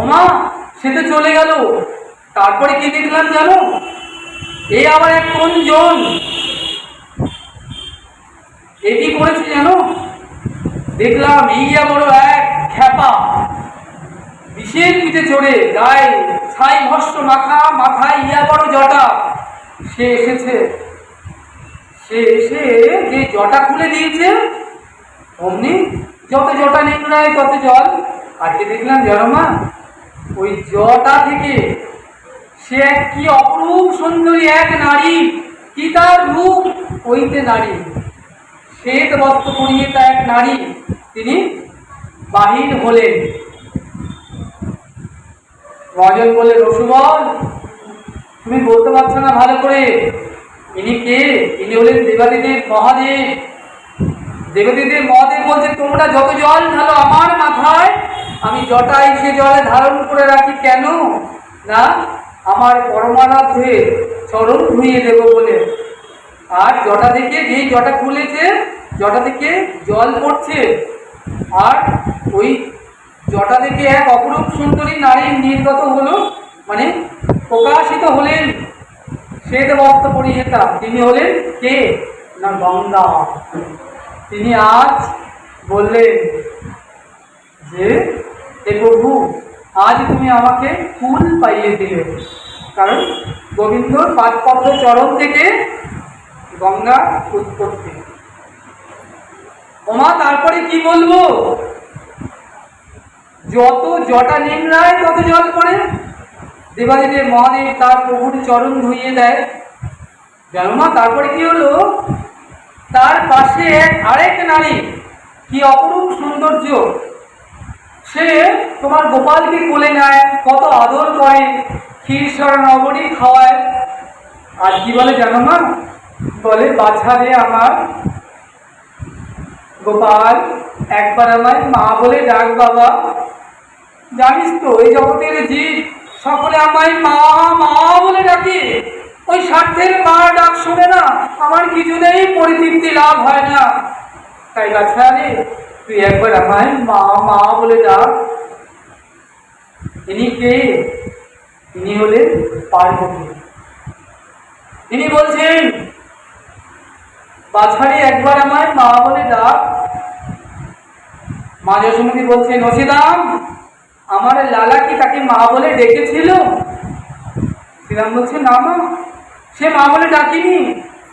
ওমা সে তো চলে গেল। তারপরে কি দেখলাম জানো? এই আবার এক কোন জন এ কি করেছে জানো? দেখলাম ইয়া বড় এক খ্যাপা। বিশেষ পিঠে চড়ে গায়ে ছাই ভস্ত মাখা, মাথায় ইয়া বড় জটা। সে এসেছে। সে এসে যে জটা খুলে দিয়েছে, অমনি যত জটা নিংড়ায় তত জল। আজকে দেখলাম জরমা ওই জটা থেকে সে এক কি অপরূপ সুন্দরী এক নারী, কি তার রূপ ওইতে নারী? শ্বেত বস্ত্র পরিহিতা এক নারী, তিনি বাহির হলেন। রজন বলে রসুবল, তুমি বলতে পারছ না ভালো করে। ইনি কে? ইনি হলেন দেবাদিদেব মহাদেব। দেবদেবীদের মহাদেব বলছে, তোমরা যত জল ঢালো আমার মাথায় আমি জটাই সে জলে ধারণ করে রাখি কেন? না, আমার পরমারাধ্যে চরণ ধুইয়ে দেব বলে। আর জটা থেকে যেই জটা খুলেছে জটা থেকে জল পড়ছে, আর ওই জটা থেকে এক অপরূপ সুন্দরী নারী নির্গত হলো মানে প্রকাশিত হলেন শ্বেত বস্ত্র পরিহিতা। তিনি হলেন কে? না, গঙ্গা। তিনি আজ বললেন যে হে প্রভু, আজ তুমি আমাকে ফুল পাইয়ে দিলে। কারণ গোবিন্দর পাদপদ্ম চরণ থেকে গঙ্গা উৎপত্তি। ওমা, তারপরে কি বলব? যত জটা নিংড়ায় তত জল পড়ে। দেবাদিদেব মহাদেব তার প্রভুর চরণ ধুইয়ে দেয়। জানো মা, তারপরে কি হলো? তার পাশে আরেক নারী, কি অপরূপ সৌন্দর্য। সে তোমার গোপালকে কোলে নেয়, কত আদর করে ক্ষীরসর নগরী খাওয়ায়। আর কি বলে জানো না বলে, বাছারে আমার গোপাল, একবার আমায় মা বলে ডাক বাবা। জানিস তো, এই জগতের জীব সকলে আমায় মা মা বলে ডাকে। ওই স্বার্থের মা ডাক শুনে না, আমার কিছুতেই পরিতৃপ্তি লাভ হয় না। তাই বাচ্চা রে তুই একবার আমায় মা মা বলে ডাক ইনি কে? ইনি হলেন পার্বতী। তিনি বলছেন, বাছারে একবার আমায় মা বলে ডাক মা যশোমতী বলছে নসিদাম আমার লালা কি তাকে মা বলে ডেকেছিল? শ্রীরাম বলছে না মা, সে মা বলে ডাকিনি।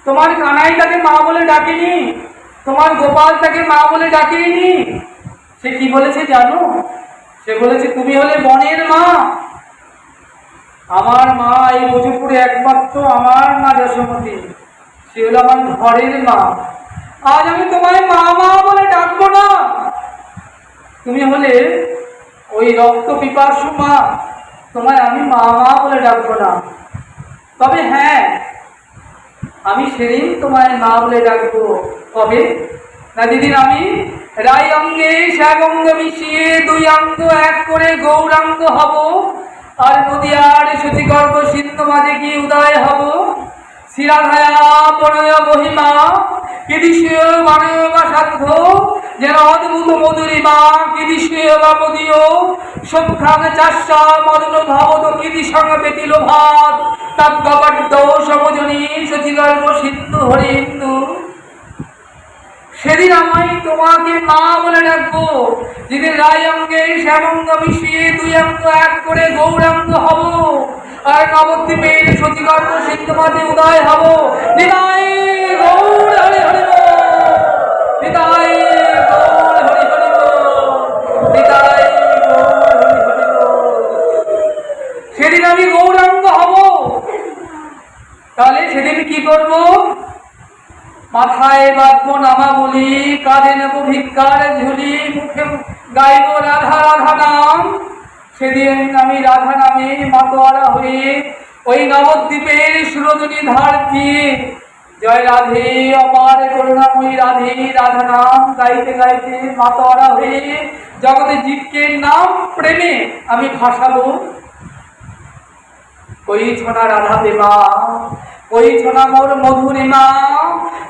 তোমার কানাই তাকে মা বলে ডাকেনি। তোমার গোপাল তাকে মা বলে ডাকেনি। সে কি বলেছে জানো? সে বলেছে, তুমি হলে বনের মা। আমার মা এই মজুপুরে একমাত্র আমার মা যশোমতী। সে হলো আমার ঘরের মা। আজ আমি তোমায় মা মা বলে ডাকবো না। তুমি হলে ওই রক্ত পিপাসু মা। তোমায় আমি মা মা বলে ডাকবো না। তবে হ্যাঁ আমি সেদিন তোমায় মা বলে ডাকবো। কবে? না যেদিন আমি রাই অঙ্গে শ্যাগ মিশিয়ে দুই অঙ্গ এক করে গৌরাঙ্গ হব। আর নদিয়ার সচিগর্ভ সিন্ধু মাঝে গিয়ে উদয় হব। শিরাধায়া প্রণয় মহিমা, কিদিশীয় মানয় বা সাধ্য, যেন অদ্ভুত মধুরিমা কিদিশীয় বা মদীয়। সভ্রাং চাষা মদন ভাবত কিদি সঙ্গ পেতিল ভাত। তাজ্ঞাপাড্ড সমজনী সচিগর্ভ সিন্ধু হরিন্দু। সেদিন আমি তোমাকে মা বলে ডাকবো। যেদিন রায় অঙ্গে শ্যামঙ্গ মিশিয়ে দুই অঙ্গ এক করে গৌরাঙ্গ হব। আর নবদ্বীপের সচিগর্ভ সিন্ধু মাঝে উদয় হব। গৌর। সেদিন আমি গৌরাঙ্গ হব। তাহলে সেদিন কি করব? মাথায় বাঁধবো নামাবলি কাঁধে নেব ভিক্ষার ঝুলি, মুখে গাইব রাধা রাধা নাম। সেদিন আমি রাধা নামে মাতোয়ারা হয়ে ওই নবদ্বীপের সুরজনী ধার দিয়ে জয় রাধে, অপার করুণাময়ী রাধে, রাধা নাম গাইতে গাইতে মাতোয়ারা হয়ে জগতে জীবকে নাম প্রেমে আমি ভাসাবো। কই ছোনা রাধা দেবা কই ছোনা মোর মধুরিমা?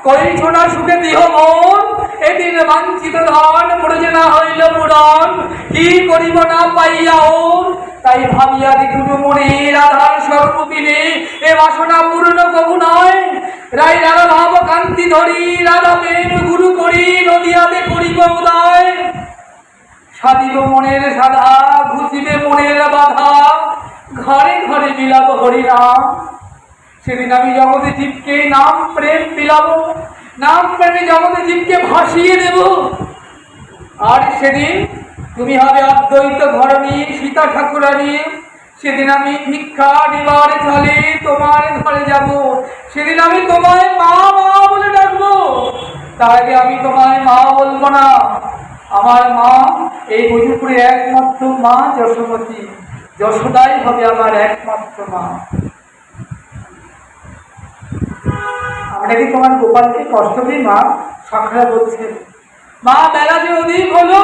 কই ছোনা সুখে দিহ মন? এদিন বাঞ্ছিত ধন প্রজনা হইল পুরন কি করিব না পাইয়া ওর তাই ভাবিয়া দেখুন মনের আধার সর্বদিনে এ বাসনা পূর্ণ কবু নয়। রাই রাধা ভাব কান্তি ধরি রাধা প্রেম গুরু করি, নদিয়াতে করিব উদয়। সাদিব মনের সাধা, ঘুচিবে মনের বাধা। ঘরে ঘরে বিলাপ হরিনাম সেদিন আমি জগতে জীবকে নাম প্রেম বিলাব নাম প্রেমে জগতে জীবকে ভাসিয়ে দেব। আর সেদিন তুমি হবে অদ্বৈত ঘরণী সীতা ঠাকুরানী। সেদিন আমি ভিক্ষা নিবার চলে তোমার ঘরে যাব। সেদিন আমি তোমায় মা মা বলে ডাকবো। তার আগে আমি তোমায় মা বলব না। আমার মা এই মজুপুরে একমাত্র মা, যশোমতী। যশোদাই হবে আমার একমাত্র মা। আমরা তোমার গোপালকে কষ্ট দিই মা সখরা বলছে মা, বেলা যে অধিক হলো,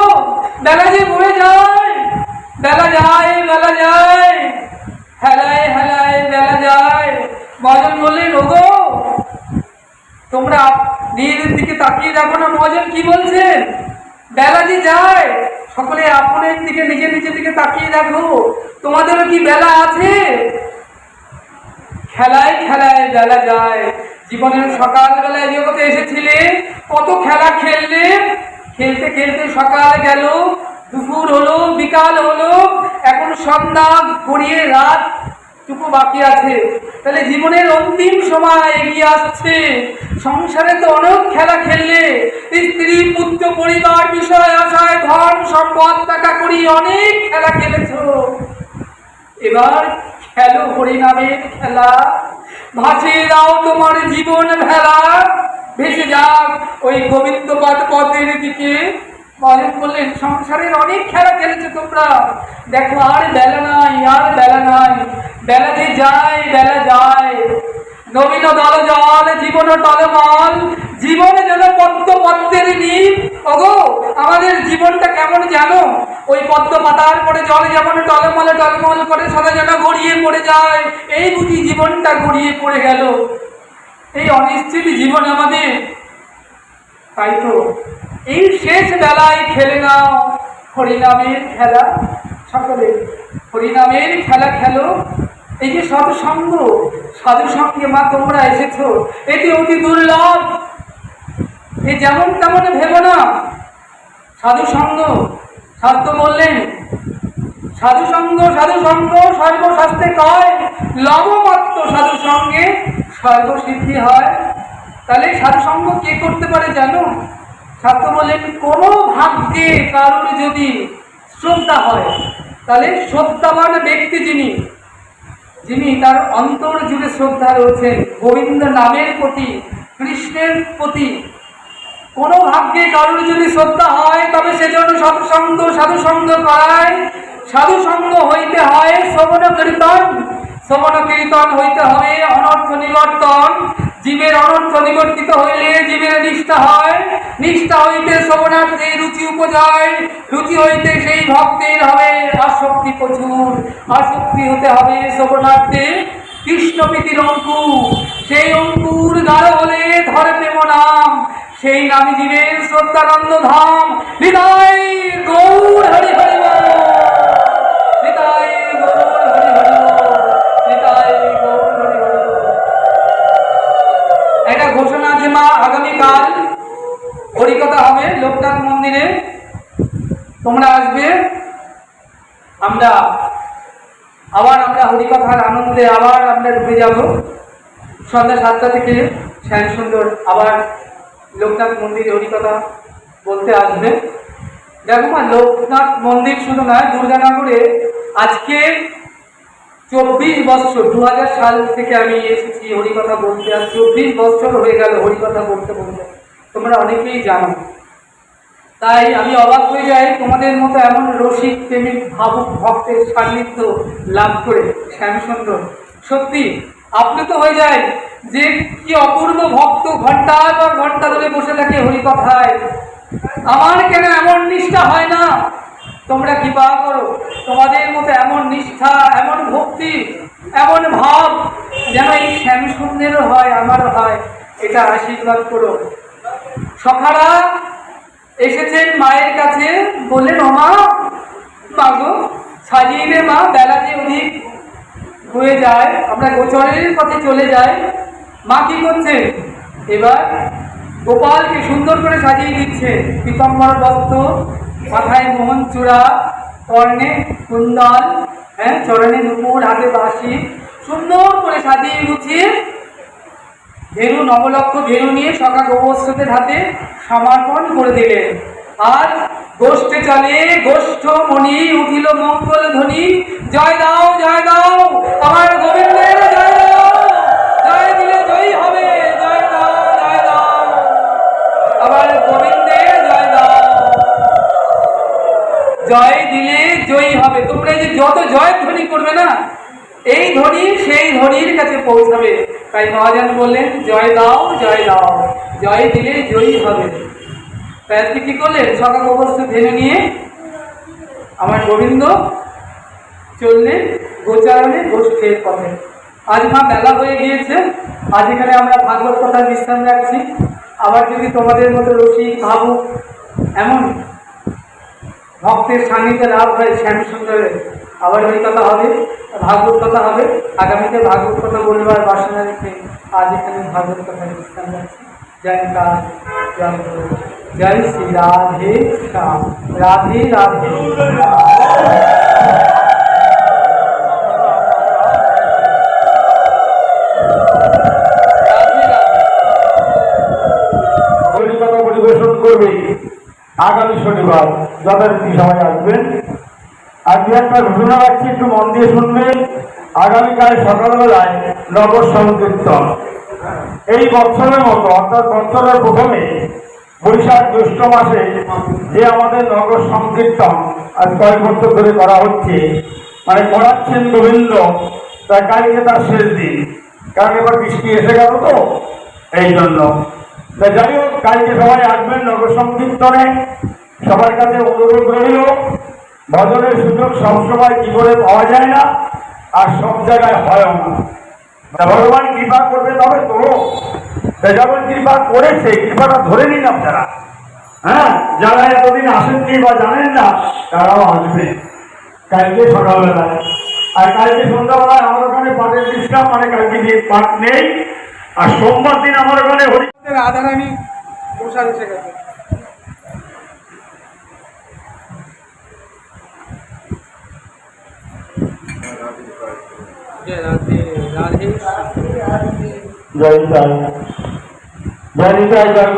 বেলা যে বয়ে যায়, বেলা যায় বেলা যায়, হেলায় হেলায় বেলা যায়। মজন বললেন, ওগো, তোমরা নিজেদের দিকে তাকিয়ে দেখো না মজন কি বলছেন বেলা যে যায়, সকলে আপনের দিকে, নিজের নিজের দিকে তাকিয়ে দেখো। তোমাদেরও কি বেলা আছে? খেলায় খেলায় বেলা যায়। জীবনের সকালবেলায় জগতে এসেছিলে, কত খেলা খেললে? খেলতে খেলতে সকাল গেল, দুপুর হলো, বিকাল হলো, এখন সন্ধ্যা, গড়িয়ে রাত টুকু বাকি আছে। তাহলে জীবনের অন্তিম সময় এগিয়ে আসছে। সংসারে তো অনেক খেলা খেললে, স্ত্রী, পুত্র, পরিবার বিষয় আশায় ধন, সম্পদ, টাকা করি অনেক খেলা খেলেছো। এবার খেলো হরিনামের খেলা। ভাসিয়ে দাও তোমার জীবন ভেলা। ভেসে যাক ওই গোবিন্দপাদ পথের দিকে। বলেন বললেন, সংসারের অনেক খেলা খেলেছে তোমরা। দেখো আর বেলা নাই, আর বেলা নাই। বেলা যে যায়, বেলা যায়। নবীন দল জল, জীবন টলমল জীবনে যেন পদ্ম পদ্মের নীল। ওগো, আমাদের জীবনটা কেমন জানো ওই পদ্ম পাতার পরে জল যেমন টলমলে, টলমল করে সদা যেন গড়িয়ে পড়ে যায়। এই বুঝি জীবনটা গড়িয়ে পড়ে গেল। এই অনিশ্চিত জীবন আমাদের। তাই তো। এই শেষ বেলায় খেলে নাও। হরিনামের খেলা। সকলে, হরিনামের খেলা খেলো। এই যে সৎসঙ্গ সাধু সঙ্গে মা তোমরা এসেছ, এটি অতি দুর্লভ। এ যেমন তেমন ভেবো না। সাধু সঙ্গ শাস্ত্র বললেন সাধু সঙ্গ সাধু সঙ্গ সর্বশাস্ত্রে কয়, লবমাত্র সাধু সঙ্গে সর্বসিদ্ধি হয়। তাহলে সাধু সঙ্গ কে করতে পারে জানো? শাস্ত্র বললেন, কোনো ভাগ্যে কারোর যদি শ্রদ্ধা হয়, তাহলে শ্রদ্ধাবান ব্যক্তি যিনি যিনি তার অন্তর জুড়ে শ্রদ্ধা রয়েছেন গোবিন্দ নামের প্রতি, কৃষ্ণের প্রতি। কোনো ভাগ্যে কারোর যদি শ্রদ্ধা হয়, তবে সেজন্য সৎসঙ্গ সাধুসঙ্গ করায় সাধুসঙ্গ হইতে হয় শ্রবণ কীর্তন শ্রবণ কীর্তন হইতে হবে অনর্থ নিবর্তন। জীবের অনর্থ নিবর্তিত হইলে জীবের নিষ্ঠা হয়। নিষ্ঠা হইতে শ্রবণার্থে রুচি উপজয়। রুচি হইতে সেই ভক্তের হবে আসক্তি প্রচুর। আসক্তি হতে হবে শ্রবণার্থে কৃষ্ণপ্রীতির অঙ্কুর। সেই অঙ্কুর গাঢ় ধরে প্রেম নাম সেই নামে জীবের শ্রদ্ধানন্দ ধাম। হৃদয় গৌর হরি হরি। মা আগামীকাল। হরিকথা হবে লোকনাথ মন্দিরে। তোমরা আসবে। আমরা আবার আমরা হরিকথার আনন্দে আবার আমরা ঢুকে যাব। সন্ধ্যা সাতটা থেকে শ্যাম সুন্দর আবার লোকনাথ মন্দিরে হরিকথা বলতে আসবে। দেখো মা, লোকনাথ মন্দির শুধু নয়, দুর্গানগরে আজকে চব্বিশ বছর দু হাজার সাল থেকে আমি এসেছি হরিকথা বলতে, আর চব্বিশ বছর হয়ে গেল হরিকথা বলতে বলতে। তোমরা অনেকেই জানো। তাই আমি অবাক হয়ে যাই, তোমাদের মতো এমন রসিক, প্রেমিক, ভাবুক, ভক্তের সান্নিধ্য লাভ করে শ্যামসুন্দর। সত্যি আপ্লুত হয়ে যায় যে কি অপূর্ব ভক্ত ঘণ্টার পর ঘণ্টা ধরে বসে থাকে হরিকথায়। আমার কেন এমন নিষ্ঠা হয় না? তোমরা কৃপা করো। তোমাদের মতো এমন নিষ্ঠা, এমন ভক্তি, এমন ভাব যেন এই শ্যামসুন্দরেরও হয় আমারও হয়, এটা আশীর্বাদ করো। সখারা এসেছেন মায়ের কাছে, বললেন মা মাগো সাজিয়ে মা বেলা যে অধিক হয়ে যায়, আমরা গোচরের পথে চলে যাই। মা কি করছে? এবার গোপালকে সুন্দর করে সাজিয়ে দিচ্ছে। পীতাম্বর বস্ত্র মাথায় মোহন চূড়া কর্ণে কুন্দন হ্যাঁ চরণে নুপুর, হাতে বাঁশি। সুন্দর করে সাজিয়ে গুছিয়ে ধেনু নবলক্ষ ধেনু নিয়ে সকা গোবস্ত্রের হাতে সমর্পণ করে দিলেন। আর গোষ্ঠে চলে, গোষ্ঠ মণি, উঠিল মঙ্গল ধ্বনি। জয় দাও জয় দাও, আমার জয় দিলে জয়ী হবে। তোমরা যে যত জয় ধ্বনি করবে না, এই ধ্বনি সেই ধ্বনির কাছে পৌঁছাবে। তাই মহাজন বললেন, জয় দাও জয় দাও। জয় দিলে জয়ী হবে। তাই আজকে কি করলেন? সকাল অবস্থা ভেঙে নিয়ে আমার গোবিন্দ চললেন গোচারণে গোষ্ঠের পথে। আজ মা বেলা হয়ে গিয়েছে। আজ এখানে আমরা ভাগবত কথার বিশ্রাম রাখছি। আবার যদি তোমাদের মতো রসিক ভাবুক, এমন ভক্তের সান্নিধ্যে লাভ হয় শ্যাম সুন্দরের আবার ওই কথা হবে ভাগবত কথা হবে। আগামীতে ভাগবত কথা বলবার বাসনা রেখে আজ এখানে ভাগবত কথা বিশ্রাম যাচ্ছে জয় কাজ জয় শ্রী রাধে রাধে রাধে। আগামী শনিবার যথারীতি সবাই আসবেন। আজকে একটা ঘটনা রাখছি, একটু মন দিয়ে শুনবেন। আগামীকাল সকালবেলায় নগর সংকীর্তন। এই বছরের মতো, অর্থাৎ বছরের প্রথমে বৈশাখ জ্যৈষ্ঠ মাসে যে আমাদের নগর সংকীর্তন আজ কয়েক বছর ধরে করা হচ্ছে মানে করাচ্ছেন গোবিন্দ, তাই কালকে তার শেষ দিন। কারণ এবার বৃষ্টি এসে গেল তো, এই জন্য। তা যাই হোক, কালকে সবাই আসবেন নগর সবার কাছে অনুরোধ রইল, ভজনের সুযোগ সবসময় কি করে পাওয়া যায় না, আর সব জায়গায় হয়ও না। ভগবান কৃপা করবে তবে তো। যেমন কৃপা করেছে, কৃপাটা ধরে নিন আপনারা। হ্যাঁ যারা এতদিন আসেননি বা জানেন না, তারাও আসবে। কালকে সকালবেলায়। আর কালকে সন্ধ্যাবেলায় আমার ওখানে পাটের বিশ্রাম মানে কালকে দিয়ে পাট নেই। আর সোমবার দিন আমার ওখানে হরি রাধারানী প্রসাদ এসে গেছে জয় রাধে রাধে জয় জয় জয় জয় জয়